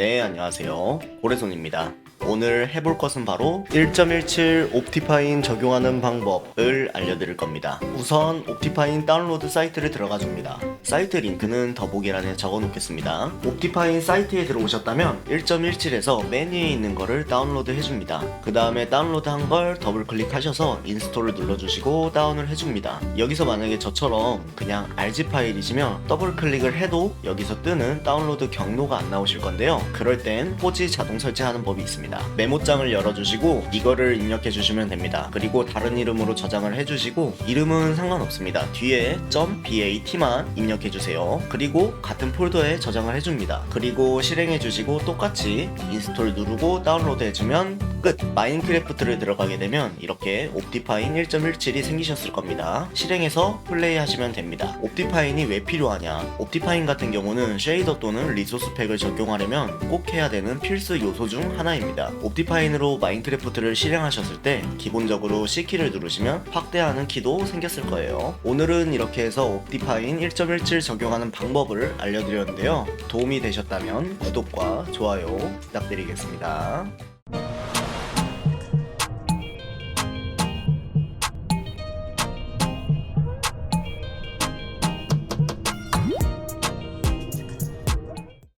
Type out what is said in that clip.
네, 안녕하세요. 고래손입니다. 오늘 해볼 것은 바로 1.17 옵티파인 적용하는 방법을 알려드릴 겁니다. 우선 옵티파인 다운로드 사이트를 들어가 줍니다. 사이트 링크는 더보기란에 적어 놓겠습니다. 옵티파인 사이트에 들어오셨다면 1.17에서 맨 위에 있는 거를 다운로드 해줍니다. 그 다음에 다운로드 한 걸 더블 클릭하셔서 인스톨을 눌러주시고 다운을 해줍니다. 여기서 만약에 저처럼 그냥 RG 파일이시면 더블 클릭을 해도 여기서 뜨는 다운로드 경로가 안 나오실 건데요. 그럴 땐 포지 자동 설치하는 법이 있습니다. 메모장을 열어주시고 이거를 입력해 주시면 됩니다. 그리고 다른 이름으로 저장을 해주시고 이름은 상관없습니다. 뒤에 .bat만 입력 해 주세요. 그리고 같은 폴더에 저장을 해줍니다. 그리고 실행해 주시고 똑같이 인스톨 누르고 다운로드 해주면 끝! 마인크래프트를 들어가게 되면 이렇게 옵티파인 1.17이 생기셨을 겁니다. 실행해서 플레이 하시면 됩니다. 옵티파인이 왜 필요하냐? 옵티파인 같은 경우는 쉐이더 또는 리소스 팩을 적용하려면 꼭 해야 되는 필수 요소 중 하나입니다. 옵티파인으로 마인크래프트를 실행하셨을 때 기본적으로 C키를 누르시면 확대하는 키도 생겼을 거예요. 오늘은 이렇게 해서 옵티파인 1.17 적용하는 방법을 알려드렸는데요. 도움이 되셨다면 구독과 좋아요 부탁드리겠습니다.